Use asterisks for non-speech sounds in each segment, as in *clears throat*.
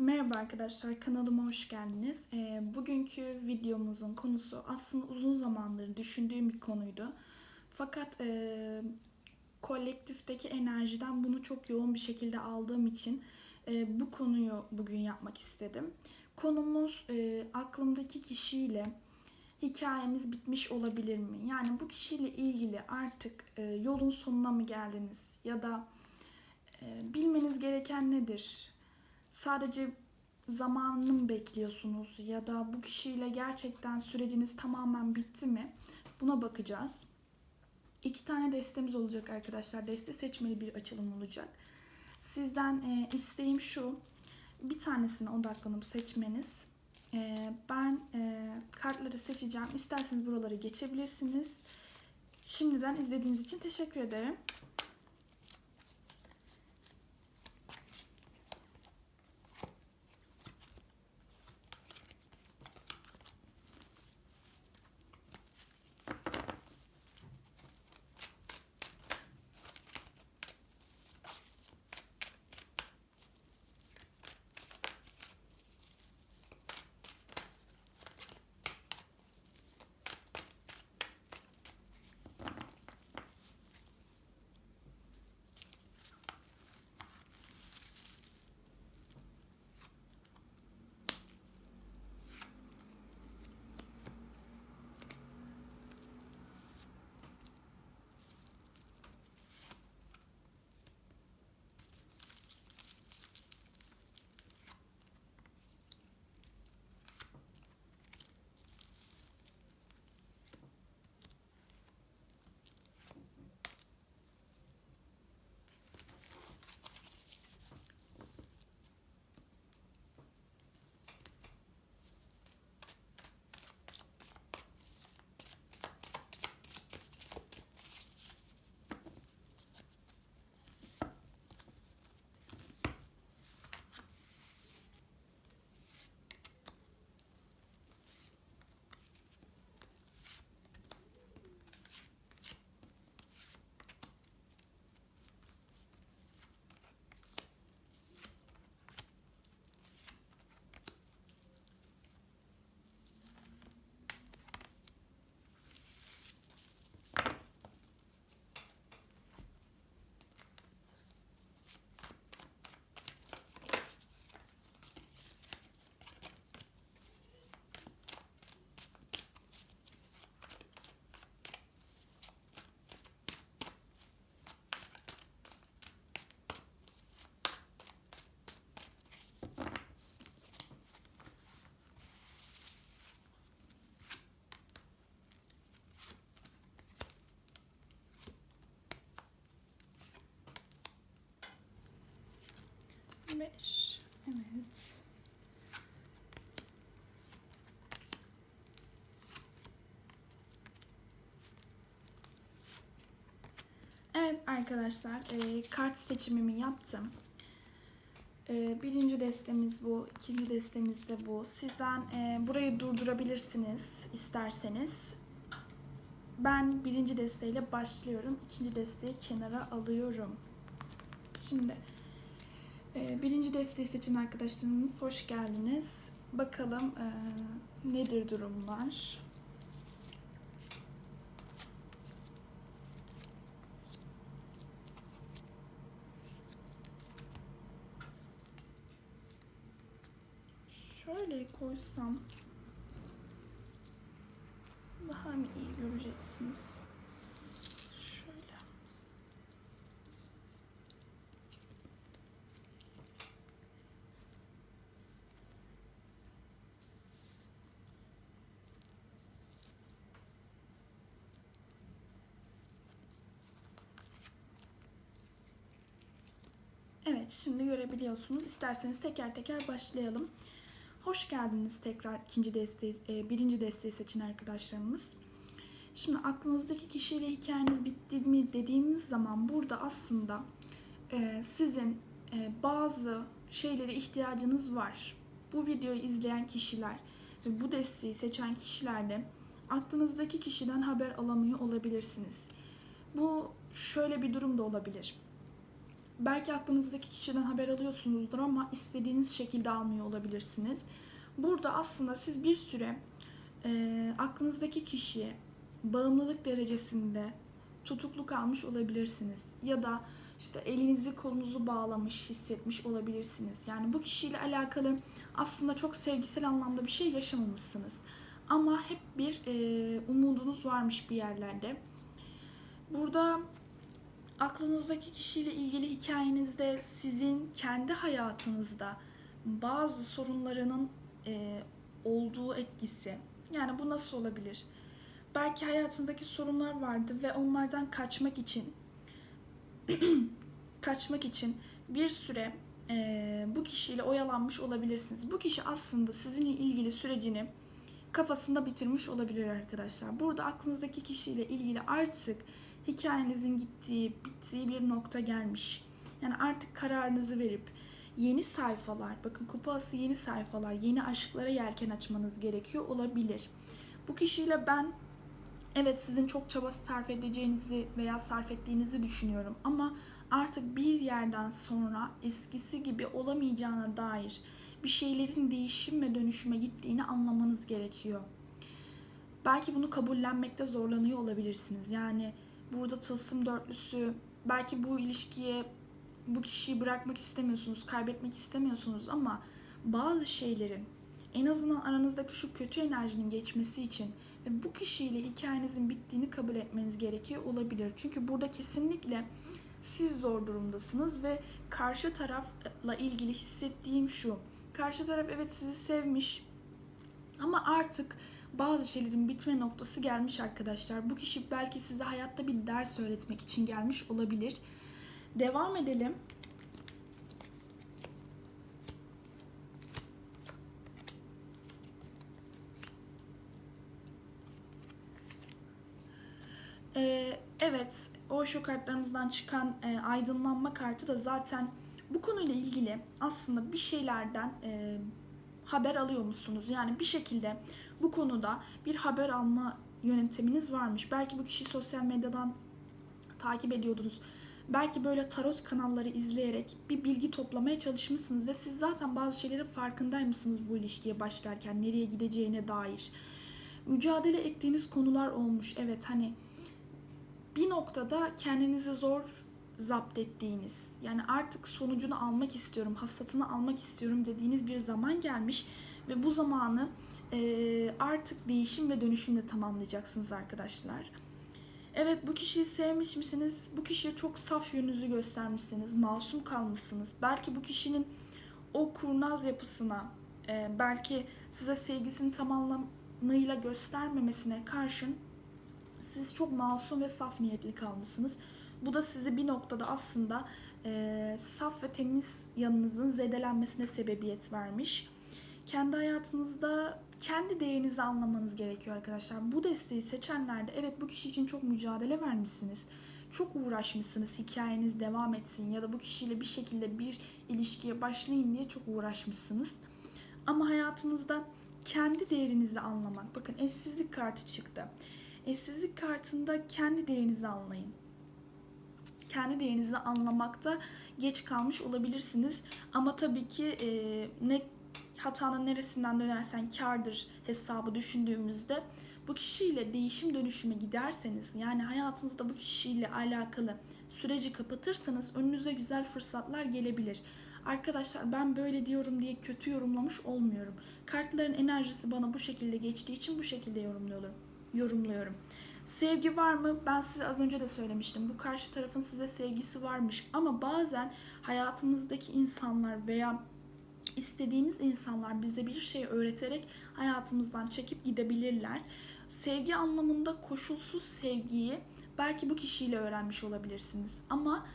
Merhaba arkadaşlar, kanalıma hoş geldiniz. Ee, bugünkü videomuzun konusu aslında uzun zamandır düşündüğüm bir konuydu. Fakat e, kolektifteki enerjiden bunu çok yoğun bir şekilde aldığım için e, bu konuyu bugün yapmak istedim. Konumuz e, aklımdaki kişiyle hikayemiz bitmiş olabilir mi? Yani bu kişiyle ilgili artık e, yolun sonuna mı geldiniz? Ya da e, bilmeniz gereken nedir? Sadece zamanını mı bekliyorsunuz ya da bu kişiyle gerçekten süreciniz tamamen bitti mi? Buna bakacağız. İki tane destemiz olacak arkadaşlar. Deste seçmeli bir açılım olacak. Sizden e, isteğim şu. Bir tanesine odaklanıp seçmeniz. E, ben e, kartları seçeceğim. İsterseniz buraları geçebilirsiniz. Şimdiden izlediğiniz için teşekkür ederim. Beş. Evet. Evet arkadaşlar e, kart seçimimi yaptım. E, birinci destemiz bu, ikinci destemiz de bu. Sizden e, burayı durdurabilirsiniz isterseniz. Ben birinci desteğiyle başlıyorum. İkinci desteği kenara alıyorum. Şimdi birinci desteği seçen arkadaşlarımız hoş geldiniz. Bakalım e, nedir durumlar? Şöyle koysam daha mı iyi göreceksiniz? Şöyle. Evet, şimdi görebiliyorsunuz. İsterseniz teker teker başlayalım. Hoş geldiniz tekrar ikinci desteği, e, birinci desteği seçin arkadaşlarımız. Şimdi aklınızdaki kişiyle hikayeniz bitti mi dediğimiz zaman burada aslında e, sizin e, bazı şeylere ihtiyacınız var. Bu videoyu izleyen kişiler ve bu desteği seçen kişilerde aklınızdaki kişiden haber alamıyor olabilirsiniz. Bu şöyle bir durum da olabilir belki aklınızdaki kişiden haber alıyorsunuzdur ama istediğiniz şekilde almıyor olabilirsiniz. Burada aslında siz bir süre e, aklınızdaki kişiye bağımlılık derecesinde tutuklu kalmış olabilirsiniz. Ya da işte elinizi kolunuzu bağlamış hissetmiş olabilirsiniz. Yani bu kişiyle alakalı aslında çok sevgisel anlamda bir şey yaşamamışsınız. Ama hep bir e, umudunuz varmış bir yerlerde. Burada aklınızdaki kişiyle ilgili hikayenizde sizin kendi hayatınızda bazı sorunlarının e, olduğu etkisi. Yani bu nasıl olabilir? Belki hayatınızdaki sorunlar vardı ve onlardan kaçmak için *clears throat* kaçmak için bir süre e, bu kişiyle oyalanmış olabilirsiniz. Bu kişi aslında sizinle ilgili sürecini kafasında bitirmiş olabilir arkadaşlar. Burada aklınızdaki kişiyle ilgili artık hikayenizin gittiği, bittiği bir nokta gelmiş. Yani artık kararınızı verip yeni sayfalar, bakın kupası yeni sayfalar, yeni aşklara yelken açmanız gerekiyor olabilir. Bu kişiyle ben evet sizin çok çaba sarf edeceğinizi veya sarf ettiğinizi düşünüyorum ama artık bir yerden sonra eskisi gibi olamayacağına dair bir şeylerin değişim ve dönüşüme gittiğini anlamanız gerekiyor. Belki bunu kabullenmekte zorlanıyor olabilirsiniz. Yani burada tılsım dörtlüsü belki bu ilişkiye bu kişiyi bırakmak istemiyorsunuz, kaybetmek istemiyorsunuz ama bazı şeylerin en azından aranızdaki şu kötü enerjinin geçmesi için ve bu kişiyle hikayenizin bittiğini kabul etmeniz gerekiyor olabilir. Çünkü burada kesinlikle siz zor durumdasınız ve karşı tarafla ilgili hissettiğim şu. Karşı taraf evet sizi sevmiş ama artık bazı şeylerin bitme noktası gelmiş arkadaşlar. Bu kişi belki size hayatta bir ders öğretmek için gelmiş olabilir. Devam edelim. Ee, evet, o şu kartlarımızdan çıkan e, aydınlanma kartı da zaten bu konuyla ilgili aslında bir şeylerden e, haber alıyor musunuz? Yani bir şekilde bu konuda bir haber alma yönteminiz varmış. Belki bu kişiyi sosyal medyadan takip ediyordunuz. Belki böyle tarot kanalları izleyerek bir bilgi toplamaya çalışmışsınız ve siz zaten bazı şeylerin farkındaymışsınız bu ilişkiye başlarken nereye gideceğine dair. Mücadele ettiğiniz konular olmuş. Evet hani bir noktada kendinizi zor zapt ettiğiniz yani artık sonucunu almak istiyorum, hasatını almak istiyorum dediğiniz bir zaman gelmiş ve bu zamanı e, artık değişim ve dönüşümle tamamlayacaksınız arkadaşlar. Evet bu kişiyi sevmiş misiniz? Bu kişiye çok saf yönünüzü göstermişsiniz, masum kalmışsınız. Belki bu kişinin o kurnaz yapısına, e, belki size sevgisini tam anlamıyla göstermemesine karşın siz çok masum ve saf niyetli kalmışsınız. Bu da sizi bir noktada aslında e, saf ve temiz yanınızın zedelenmesine sebebiyet vermiş. Kendi hayatınızda kendi değerinizi anlamanız gerekiyor arkadaşlar. Bu desteği seçenlerde evet bu kişi için çok mücadele vermişsiniz. Çok uğraşmışsınız hikayeniz devam etsin ya da bu kişiyle bir şekilde bir ilişkiye başlayın diye çok uğraşmışsınız. Ama hayatınızda kendi değerinizi anlamak. Bakın eşsizlik kartı çıktı. Eşsizlik kartında kendi değerinizi anlayın kendi değerinizi anlamakta geç kalmış olabilirsiniz. Ama tabii ki e, ne hatanın neresinden dönersen kardır hesabı düşündüğümüzde bu kişiyle değişim dönüşüme giderseniz yani hayatınızda bu kişiyle alakalı süreci kapatırsanız önünüze güzel fırsatlar gelebilir. Arkadaşlar ben böyle diyorum diye kötü yorumlamış olmuyorum. Kartların enerjisi bana bu şekilde geçtiği için bu şekilde yorumluyorum. yorumluyorum. Sevgi var mı? Ben size az önce de söylemiştim. Bu karşı tarafın size sevgisi varmış. Ama bazen hayatımızdaki insanlar veya istediğimiz insanlar bize bir şey öğreterek hayatımızdan çekip gidebilirler. Sevgi anlamında koşulsuz sevgiyi belki bu kişiyle öğrenmiş olabilirsiniz. Ama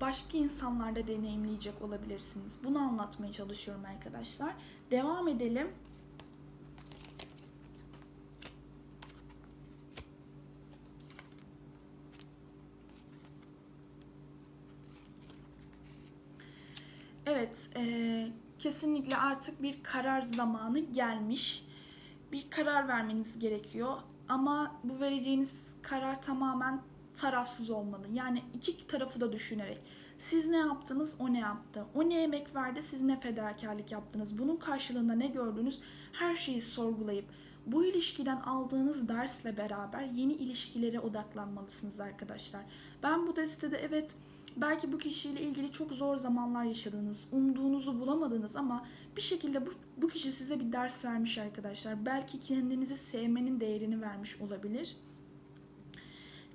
başka insanlarda deneyimleyecek olabilirsiniz. Bunu anlatmaya çalışıyorum arkadaşlar. Devam edelim. Evet, e, kesinlikle artık bir karar zamanı gelmiş. Bir karar vermeniz gerekiyor ama bu vereceğiniz karar tamamen tarafsız olmalı. Yani iki tarafı da düşünerek. Siz ne yaptınız, o ne yaptı? O ne emek verdi, siz ne fedakarlık yaptınız? Bunun karşılığında ne gördünüz? Her şeyi sorgulayıp bu ilişkiden aldığınız dersle beraber yeni ilişkilere odaklanmalısınız arkadaşlar. Ben bu destede evet belki bu kişiyle ilgili çok zor zamanlar yaşadınız, umduğunuzu bulamadınız ama bir şekilde bu, bu kişi size bir ders vermiş arkadaşlar. Belki kendinizi sevmenin değerini vermiş olabilir.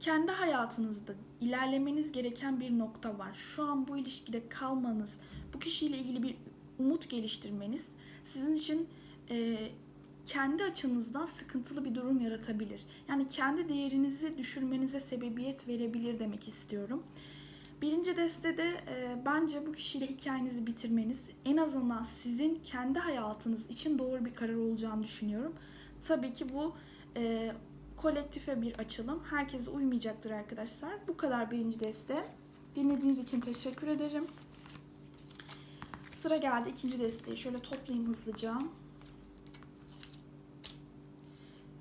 Kendi hayatınızda ilerlemeniz gereken bir nokta var. Şu an bu ilişkide kalmanız, bu kişiyle ilgili bir umut geliştirmeniz sizin için e, kendi açınızdan sıkıntılı bir durum yaratabilir. Yani kendi değerinizi düşürmenize sebebiyet verebilir demek istiyorum. Birinci destede e, bence bu kişiyle hikayenizi bitirmeniz en azından sizin kendi hayatınız için doğru bir karar olacağını düşünüyorum. Tabii ki bu e, kolektife bir açılım. Herkese uymayacaktır arkadaşlar. Bu kadar birinci deste. Dinlediğiniz için teşekkür ederim. Sıra geldi ikinci desteği. Şöyle toplayayım hızlıca.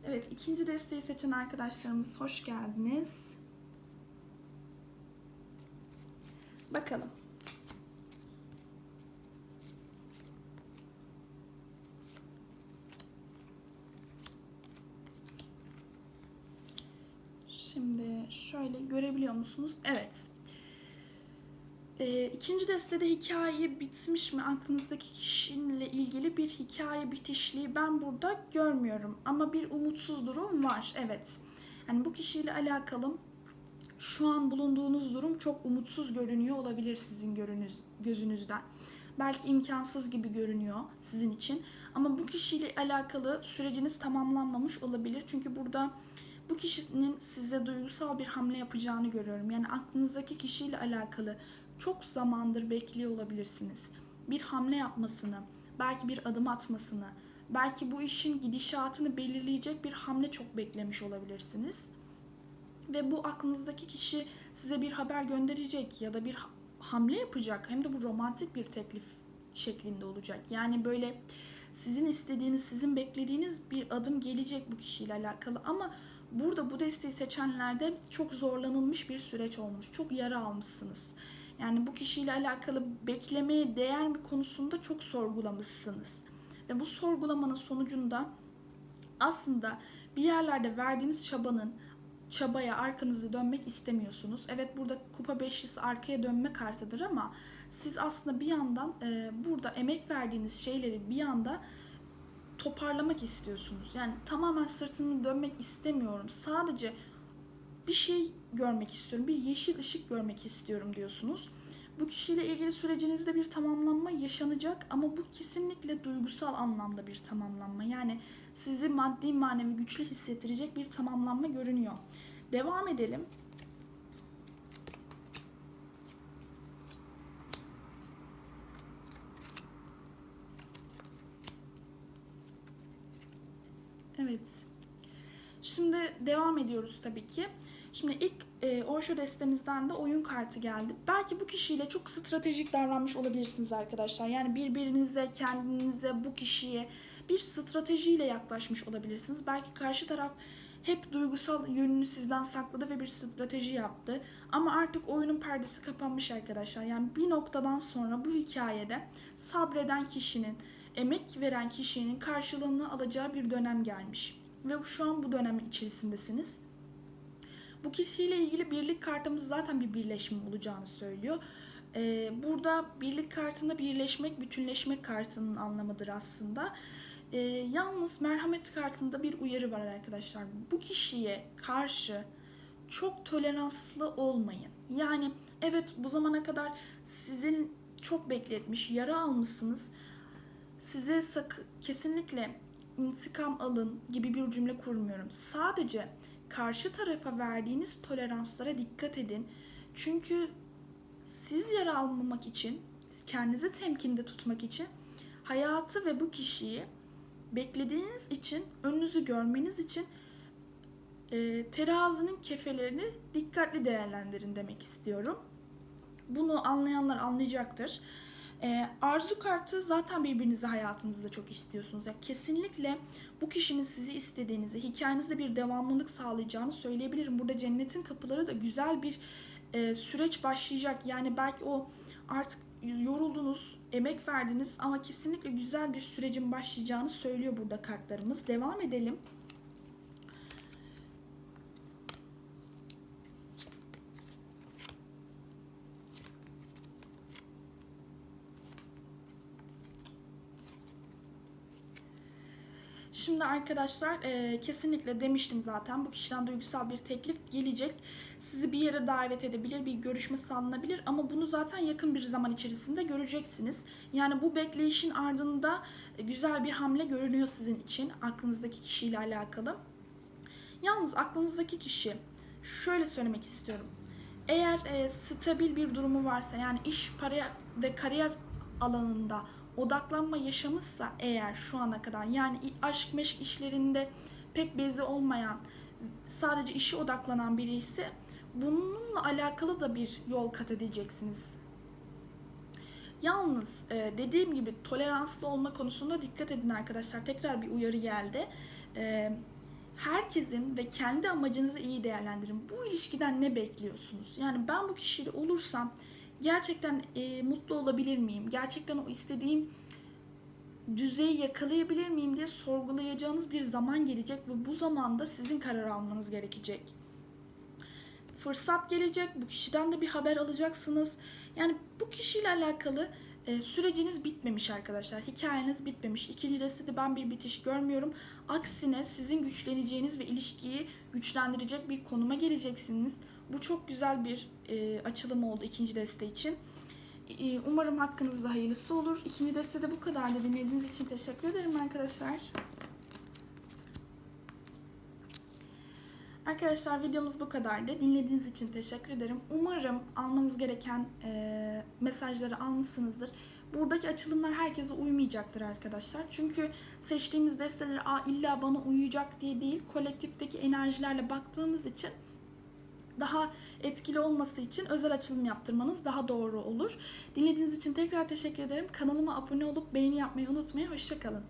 Evet, ikinci desteği seçen arkadaşlarımız hoş geldiniz. Bakalım. Şimdi şöyle görebiliyor musunuz? Evet. Ee, ikinci destede hikaye bitmiş mi? Aklınızdaki kişiyle ilgili bir hikaye bitişliği ben burada görmüyorum. Ama bir umutsuz durum var. Evet. Yani bu kişiyle alakalı şu an bulunduğunuz durum çok umutsuz görünüyor olabilir sizin görünüz, gözünüzden. Belki imkansız gibi görünüyor sizin için. Ama bu kişiyle alakalı süreciniz tamamlanmamış olabilir. Çünkü burada bu kişinin size duygusal bir hamle yapacağını görüyorum. Yani aklınızdaki kişiyle alakalı çok zamandır bekliyor olabilirsiniz. Bir hamle yapmasını, belki bir adım atmasını, belki bu işin gidişatını belirleyecek bir hamle çok beklemiş olabilirsiniz. Ve bu aklınızdaki kişi size bir haber gönderecek ya da bir hamle yapacak. Hem de bu romantik bir teklif şeklinde olacak. Yani böyle sizin istediğiniz, sizin beklediğiniz bir adım gelecek bu kişiyle alakalı ama burada bu desteği seçenlerde çok zorlanılmış bir süreç olmuş. Çok yara almışsınız. Yani bu kişiyle alakalı beklemeye değer mi konusunda çok sorgulamışsınız. Ve bu sorgulamanın sonucunda aslında bir yerlerde verdiğiniz çabanın çabaya arkanızı dönmek istemiyorsunuz. Evet burada kupa beşlisi arkaya dönme kartıdır ama siz aslında bir yandan e, burada emek verdiğiniz şeyleri bir yanda toparlamak istiyorsunuz. Yani tamamen sırtını dönmek istemiyorum. Sadece bir şey görmek istiyorum. Bir yeşil ışık görmek istiyorum diyorsunuz. Bu kişiyle ilgili sürecinizde bir tamamlanma yaşanacak ama bu kesinlikle duygusal anlamda bir tamamlanma. Yani sizi maddi manevi güçlü hissettirecek bir tamamlanma görünüyor. Devam edelim. Evet. Şimdi devam ediyoruz tabii ki. Şimdi ilk e, Osho destemizden de oyun kartı geldi. Belki bu kişiyle çok stratejik davranmış olabilirsiniz arkadaşlar. Yani birbirinize, kendinize, bu kişiye bir stratejiyle yaklaşmış olabilirsiniz. Belki karşı taraf hep duygusal yönünü sizden sakladı ve bir strateji yaptı. Ama artık oyunun perdesi kapanmış arkadaşlar. Yani bir noktadan sonra bu hikayede sabreden kişinin, emek veren kişinin karşılığını alacağı bir dönem gelmiş. Ve şu an bu dönem içerisindesiniz. Bu kişiyle ilgili birlik kartımız zaten bir birleşme olacağını söylüyor. Ee, burada birlik kartında birleşmek, bütünleşmek kartının anlamıdır aslında. Ee, yalnız merhamet kartında bir uyarı var arkadaşlar. Bu kişiye karşı çok toleranslı olmayın. Yani evet bu zamana kadar sizin çok bekletmiş, yara almışsınız. Size sakı, kesinlikle intikam alın gibi bir cümle kurmuyorum. Sadece karşı tarafa verdiğiniz toleranslara dikkat edin. Çünkü siz yara almamak için, kendinizi temkinde tutmak için hayatı ve bu kişiyi beklediğiniz için, önünüzü görmeniz için e, terazinin kefelerini dikkatli değerlendirin demek istiyorum. Bunu anlayanlar anlayacaktır. E, arzu kartı zaten birbirinizi hayatınızda çok istiyorsunuz. Yani kesinlikle bu kişinin sizi istediğinizi, hikayenizde bir devamlılık sağlayacağını söyleyebilirim. Burada cennetin kapıları da güzel bir e, süreç başlayacak. Yani belki o artık yoruldunuz, emek verdiniz ama kesinlikle güzel bir sürecin başlayacağını söylüyor burada kartlarımız. Devam edelim. Şimdi arkadaşlar e, kesinlikle demiştim zaten bu kişiden duygusal bir teklif gelecek. Sizi bir yere davet edebilir, bir görüşme sağlanabilir ama bunu zaten yakın bir zaman içerisinde göreceksiniz. Yani bu bekleyişin ardında e, güzel bir hamle görünüyor sizin için aklınızdaki kişiyle alakalı. Yalnız aklınızdaki kişi şöyle söylemek istiyorum. Eğer e, stabil bir durumu varsa yani iş, para ve kariyer alanında odaklanma yaşamışsa eğer şu ana kadar yani aşk meşk işlerinde pek bezi olmayan sadece işe odaklanan biri ise bununla alakalı da bir yol kat edeceksiniz. Yalnız e, dediğim gibi toleranslı olma konusunda dikkat edin arkadaşlar. Tekrar bir uyarı geldi. E, herkesin ve kendi amacınızı iyi değerlendirin. Bu ilişkiden ne bekliyorsunuz? Yani ben bu kişiyle olursam gerçekten e, mutlu olabilir miyim? Gerçekten o istediğim düzeyi yakalayabilir miyim diye sorgulayacağınız bir zaman gelecek ve bu zamanda sizin karar almanız gerekecek. Fırsat gelecek, bu kişiden de bir haber alacaksınız. Yani bu kişiyle alakalı e, süreciniz bitmemiş arkadaşlar. Hikayeniz bitmemiş. İkinci destede ben bir bitiş görmüyorum. Aksine sizin güçleneceğiniz ve ilişkiyi güçlendirecek bir konuma geleceksiniz. Bu çok güzel bir e, açılım oldu ikinci deste için. E, umarım hakkınızda hayırlısı olur. İkinci deste de bu kadar da dinlediğiniz için teşekkür ederim arkadaşlar. Arkadaşlar videomuz bu kadardı. Dinlediğiniz için teşekkür ederim. Umarım almanız gereken e, mesajları almışsınızdır. Buradaki açılımlar herkese uymayacaktır arkadaşlar. Çünkü seçtiğimiz desteler Aa, illa bana uyacak diye değil, kolektifteki enerjilerle baktığımız için daha etkili olması için özel açılım yaptırmanız daha doğru olur. Dinlediğiniz için tekrar teşekkür ederim. Kanalıma abone olup beğeni yapmayı unutmayın. Hoşçakalın.